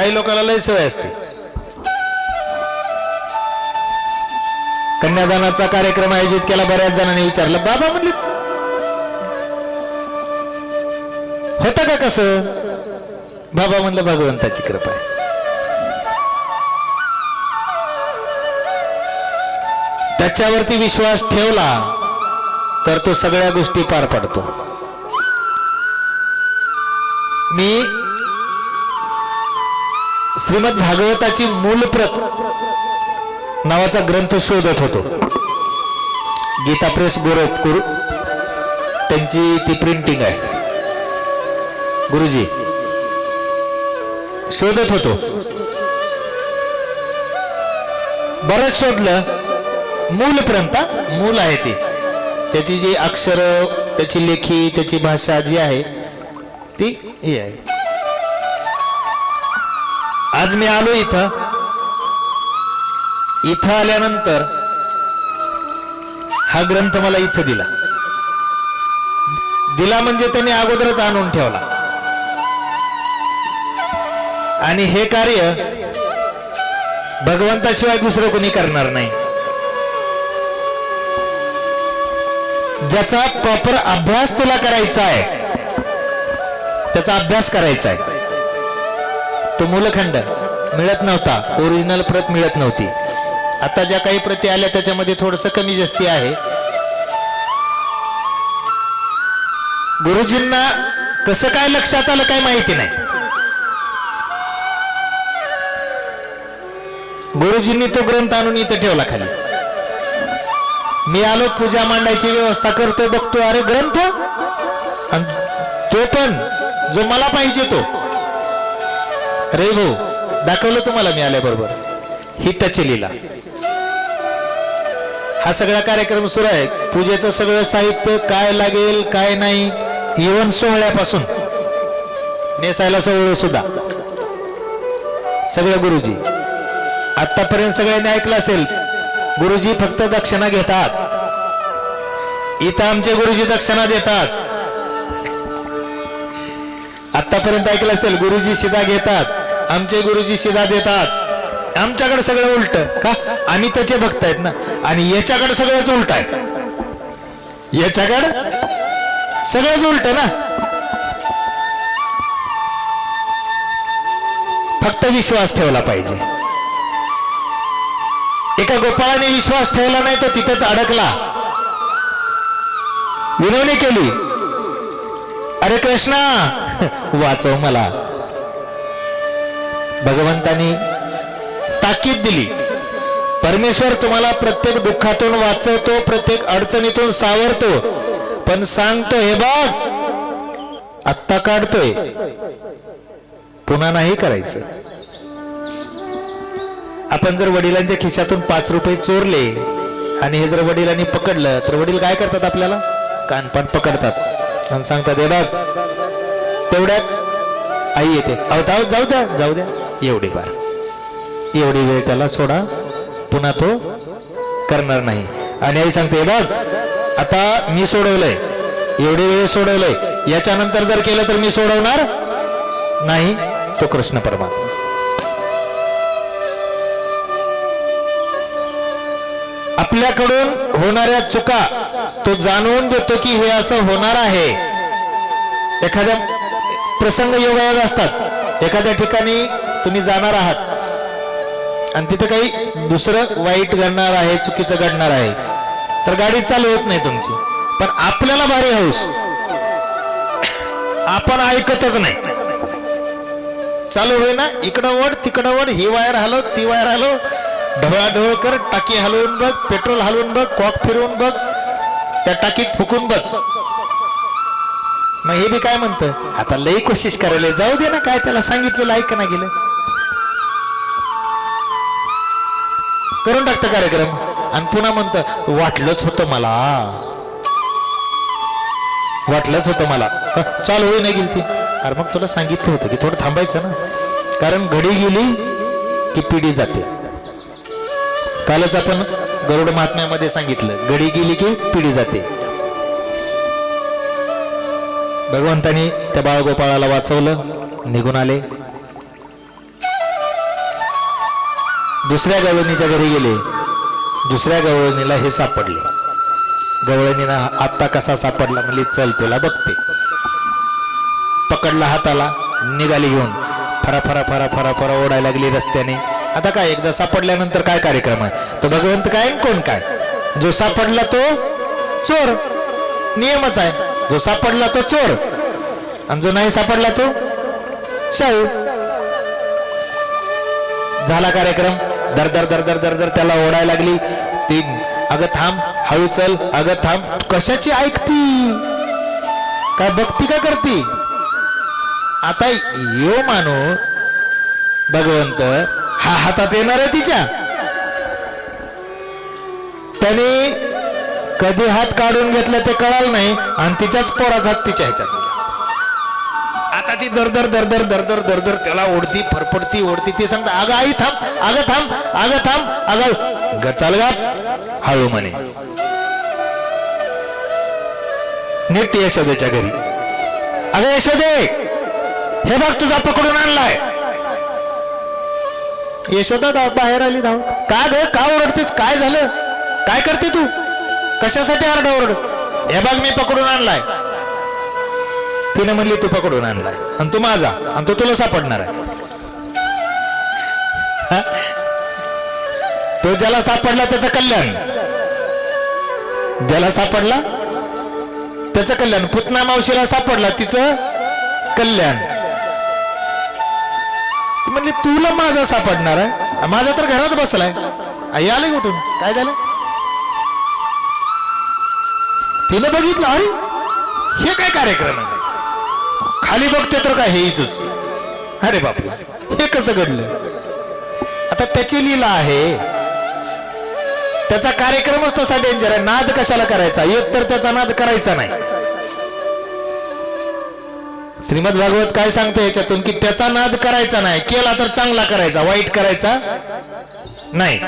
काही लोकांना लय सवय असते. कन्यादानाचा कार्यक्रम आयोजित केला बऱ्याच जणांनी विचारलं बाबा म्हणले होतं का कसं? बाबा म्हणलं भगवंताची कृपा आहे. त्याच्यावरती विश्वास ठेवला तर तो सगळ्या गोष्टी पार पडतो. मी श्रीमद भागवताची मूलप्रत नावाचा ग्रंथ शोधत होतो. गीता प्रेस गोरखपूर त्यांची ती प्रिंटिंग आहे. गुरुजी शोधत होतो. बरंच शोधलं. मूल मूल आहे ती. त्याची जी अक्षर त्याची लेखी त्याची भाषा जी आहे ती ही आहे. आज मी आलो इथं. इथं आल्यानंतर हा ग्रंथ मला इथं दिला. दिला म्हणजे त्याने अगोदरच आणून ठेवला. आणि हे कार्य भगवंताशिवाय दुसरं कोणी करणार नाही. ज्याचा प्रॉपर अभ्यास तुला करायचा आहे त्याचा अभ्यास करायचा आहे. तो मूलखंड मिळत नव्हता. ओरिजिनल प्रत मिळत नव्हती. आता ज्या काही प्रती आल्या त्याच्यामध्ये थोडस कमी जास्ती आहे. गुरुजींना कसं काय लक्षात आलं काय माहिती नाही. गुरुजींनी तो ग्रंथ आणून इथं ठेवला खाली. मी आलो पूजा मांडायची व्यवस्था करतो बघतो अरे ग्रंथ? तो पण जो मला पाहिजे तो. रे भाऊ दाखवलं तुम्हाला मी आल्याबरोबर. त्याची लीला. हा सगळा कार्यक्रम सुरू आहे. पूजेचं सगळं साहित्य काय लागेल काय नाही इवन सोहळ्यापासून. नेसायला सोहळं सुद्धा. सगळं गुरुजी. आतापर्यंत सगळ्यांनी ऐकलं असेल गुरुजी फक्त दक्षिणा घेतात. इथं आमचे गुरुजी दक्षिणा देतात. आतापर्यंत ऐकलं असेल गुरुजी शिदा घेतात. आमचे गुरुजी शिदा देतात. आमच्याकडे सगळं उलट का? आम्ही त्याचे भक्त आहेत ना. आणि याच्याकडे सगळंच उलट आहे. याच्याकडे सगळंच उलट ना. फक्त विश्वास ठेवला पाहिजे. एका गोपाळाने विश्वास ठेवला नाही तो तिथेच अडकला. विनवणी केली. अरे कृष्णा वाचव मला. भगवंतानी ताकीद दिली. परमेश्वर तुम्हाला प्रत्येक दुःखातून वाचवतो प्रत्येक अडचणीतून सावरतो. पण सांगतो हे बाग आत्ता काढतोय. पुन्हा नाही करायचं. आपण जर वडिलांच्या खिशातून पाच रुपये चोरले आणि हे जर वडिलांनी पकडलं तर वडील काय करतात आपल्याला? कानपान पकडतात. आणि सांगतात हे बाग तेवढ्यात आई येते. अवत जाऊ जाऊ द्या जाऊ द्या. एवढी बार एवढी वेळ त्याला सोडा. पुन्हा तो करणार नाही. आणि आई सांगते "हे बघ आता मी सोडवलंय. एवढी वेळ सोडवलंय. याच्यानंतर जर केलं तर मी सोडवणार नाही. तो कृष्ण परमात्मा. आपल्याकडून होणाऱ्या चुका तो जाणवून देतो की हे असं होणार आहे. एखाद्या प्रसंग योगायोग असतात. एखाद्या ठिकाणी तुम्ही जाणार आहात. आणि तिथं काही दुसरं वाईट घडणार आहे चुकीचं घडणार आहे. तर गाडी चालू होत नाही तुमची. पण आपल्याला भारी हौस. आपण ऐकतच नाही. चालू होई ना इकडं वड तिकडं वड ही वायर हलव ती वायर हलव ढवळाढवळ कर टाकी हलवून बघ पेट्रोल हलवून बघ कॉक फिरवून बघ त्या टाकीत फुकून बघ. मग हे बी काय म्हणतं? आता लई कोशिश करायला जाऊ दे ना काय त्याला सांगितलेलं ऐक ना गेलं. करून टाकतं कार्यक्रम. आणि पुन्हा म्हणतं वाटलंच होतं मला. वाटलंच होतं मला. चाल होई नाही गेली ती अरे मग तुला सांगितलं होतं की थोडं थांबायचं ना. कारण घडी गेली की पिढी जाते. कालच आपण गरुड महात्म्यामध्ये सांगितलं घडी गेली की पिढी जाते. भगवंतानी त्या बाळगोपाळाला वाचवलं निघून आले. दुसऱ्या गवळणीच्या घरी गेले. दुसऱ्या गवळणीला हे सापडले. गवळणीला आत्ता कसा सापडला म्हणजे चल तुला बघते. पकडला हाताला निघाली घेऊन. फरा फरा फरा फरा फरा ओढायला लागली रस्त्याने. आता काय एकदा सापडल्यानंतर काय कार्यक्रम आहे? तो भगवंत काय कोण काय? जो सापडला तो चोर. नियमच आहे. जो सापडला तो चोर. आणि जो नाही सापडला तो शाहू. झाला कार्यक्रम. दर दर दर दर दर दर त्याला ओढायला लागली. ती अगं थांब हळू चल अगं थांब. कशाची ऐकती काय बघती का करती? आता यो माणूस भगवंत हा हातात येणार आहे तिच्या. त्याने कधी हात काढून घेतला ते कळाल नाही आणि तिच्याच पोराचा हात तिच्या ह्याच्यात. हाताची दरदर दरदर दरदर दरदर त्याला ओढती फरफडती ओढती. ती सांगता अगं आई थांब अगं थांब अगं थांब अगं ग चाल गा हळू म्हणे. नीट यशोदेच्या घरी. अगं यशोदे हे बघ तुझा पकडून आणलाय. यशोदा धाव बाहेर आली धाव का ग का ओरडतेस? काय झालं? काय करते तू? कशासाठी आरडा ओरड हे बघ मी पकडून आणलाय. तिने म्हणली तू पकडून आणलाय. आणि तू माझा. आणि तो तुला सापडणार आहे. तो ज्याला सापडला त्याचं कल्याण. ज्याला सापडला त्याचं कल्याण. पुतना मावशीला सापडला तिचं कल्याण. म्हणजे म्हणली तुला माझा सापडणार आहे? माझा तर घरात बसलाय. आई आले कुठून काय झालं? तिनं बघितलं अरे हे काय कार्यक्रम आहे? खाली बघते तर काय हे अरे बापू हे कसं घडलं? आता त्याची लीला आहे. त्याचा कार्यक्रमच तसा डेंजर आहे. नाद कशाला करायचा? एक तर त्याचा नाद करायचा नाही. श्रीमद भागवत काय सांगते याच्यातून? की त्याचा नाद करायचा नाही. केला तर चांगला करायचा. वाईट करायचा नाही.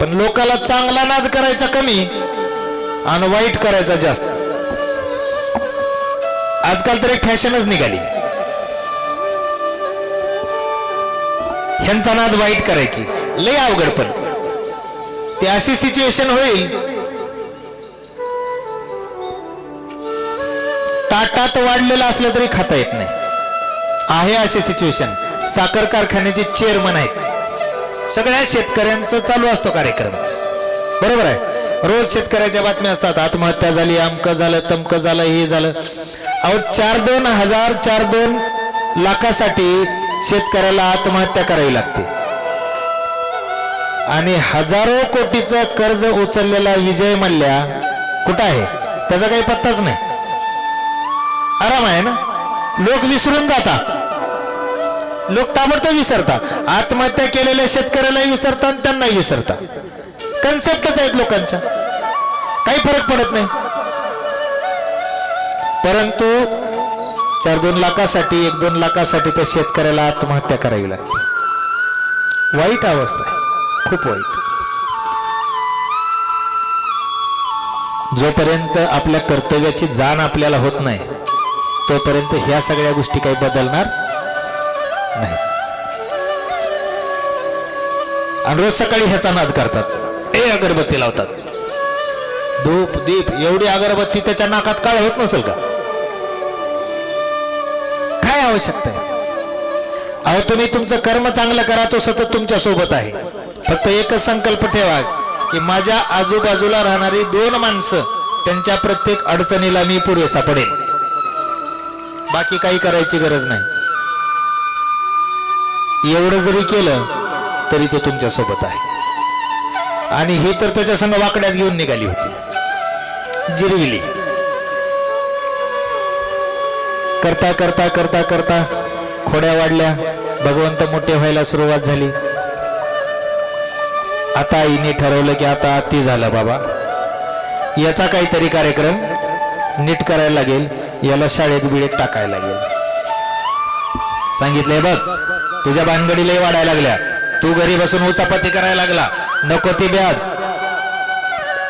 पण लोकाला चांगला नाद करायचा कमी आणि वाईट करायचा जास्त. आजकाल तर एक फॅशनच निघाली. ह्यांचा नाद वाईट करायची. लय अवघड पण. ते अशी सिच्युएशन होईल. ताटात वाढलेलं असलं तरी खाता येत नाही. आहे अशी सिच्युएशन साखर कारखान्याचे चेअरमन आहेत. सगळ्या शेतकऱ्यांचा चालू असतो कार्यक्रम. बरोबर आहे? रोज शेतकऱ्याच्या बातम्या असतात. आत्महत्या झाली अमकं झालं तमकं झालं हे झालं. अहो चार दोन हजार चार दोन लाखासाठी शेतकऱ्याला आत्महत्या करावी लागते. आणि हजारो कोटीचं कर्ज उचललेला विजय मल्ल्या कुठं आहे? त्याचा काही पत्ताच नाही. आराम आहे ना? लोक विसरून जातात. लोक ताबडतोब विसरतात. आत्महत्या केलेल्या शेतकऱ्यालाही विसरतात आणि त्यांनाही विसरतात. कन्सेप्टच आहेत लोकांच्या. काही फरक पडत नाही. परंतु चार दोन लाखासाठी एक दोन लाखासाठी त्या शेतकऱ्याला आत्महत्या करावी लागते. वाईट अवस्था आहे. खूप वाईट. जोपर्यंत आपल्या कर्तव्याची जाण आपल्याला होत नाही तोपर्यंत ह्या सगळ्या गोष्टी काही बदलणार नाही आणि रोज सकाळी ह्याचा नाद करतात. अगरबत्ती लावतात. धूप दीप एवढी अगरबत्ती त्याच्या नाकात काळ होत नसेल का? काय आवश्यकता आहे? अहो तुम्ही तुमचं कर्म चांगलं करा तो सतत तुमच्यासोबत आहे. फक्त एकच संकल्प ठेवा की माझ्या आजूबाजूला राहणारी दोन माणसं त्यांच्या प्रत्येक अडचणीला मी पुरेसा पडेल बाकी काही करायची गरज नाही. एवढं जरी केलं तरी तो तुमच्यासोबत आहे. आणि ही तर त्याच्या संग वाकड्यात घेऊन निघाली होती. जिरविली. करता करता करता करता खोड्या वाढल्या. भगवंत मोठे व्हायला सुरुवात झाली. आता आईने ठरवलं की आता अति झालं बाबा. याचा काहीतरी कार्यक्रम नीट करायला लागेल. याला शाळेत बिळेत टाकायला लागेल. सांगितलंय बघ तुझ्या भानगडीलाही वाढायला लागल्या. तू घरी बसून उचापती करायला लागला. नको ती ब्याद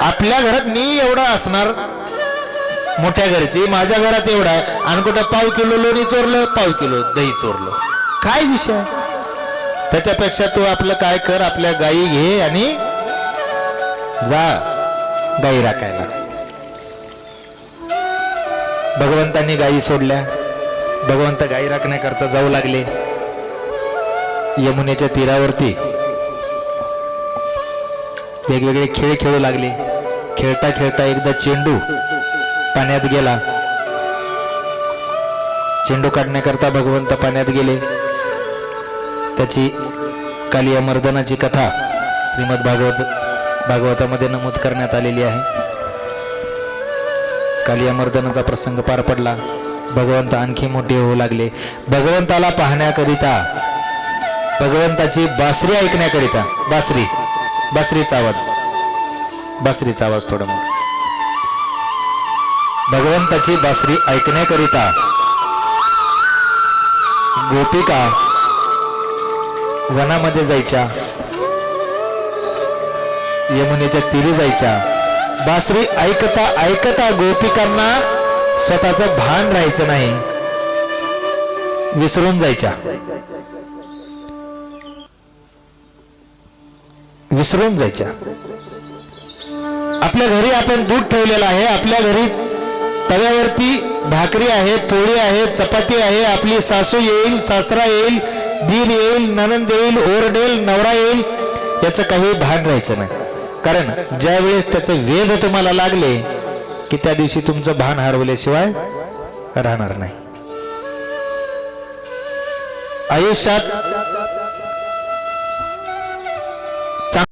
आपल्या घरात मी एवढा असणार मोठ्या घरची माझ्या घरात एवढा आणि कुठं पाव किलो लोणी चोरलं पाव किलो दही चोरलं. काय विषय? त्याच्यापेक्षा तू आपलं काय कर आपल्या गायी घे आणि जा गायी राखायला. भगवंतांनी गायी सोडल्या. भगवंत गायी राखण्याकरता जाऊ लागले. यमुनेच्या तीरावरती वेगवेगळे खेळ खेळू लागले. खेळता खेळता एकदा चेंडू पाण्यात गेला. चेंडू काढण्याकरता भगवंत पाण्यात गेले. त्याची कालिया मर्दनाची कथा श्रीमद भागवत भागवतामध्ये नमूद करण्यात आलेली आहे. कालिया मर्दनाचा प्रसंग पार पडला. भगवंत आणखी मोठे होऊ लागले. भगवंताला पाहण्याकरिता भगवंताची बासरी ऐकण्याकरिता बासरी बासरीचा आवाज बासरीचा आवाज थोडा मोठा. भगवंताची बासरी ऐकण्याकरिता गोपिका वनामध्ये जायच्या यमुनेच्या तीरी जायच्या बासरी ऐकता ऐकता गोपिकांना स्वतःचं भान राहायचं नाही विसरून जायच्या. विसरून जायच्या. आपल्या घरी आपण दूध ठेवलेलं आहे. आपल्या घरी तव्यावरती भाकरी आहे पोळी आहे चपाती आहे. आपली सासू येईल सासरा येईल दीर येईल ननंद येईल ओरडेल नवरा येईल याचं काही भान राहायचं नाही. कारण ज्या वेळेस त्याचे वेध तुम्हाला लागले की त्या दिवशी तुमचं भान हरवल्याशिवाय राहणार नाही. आयुष्यात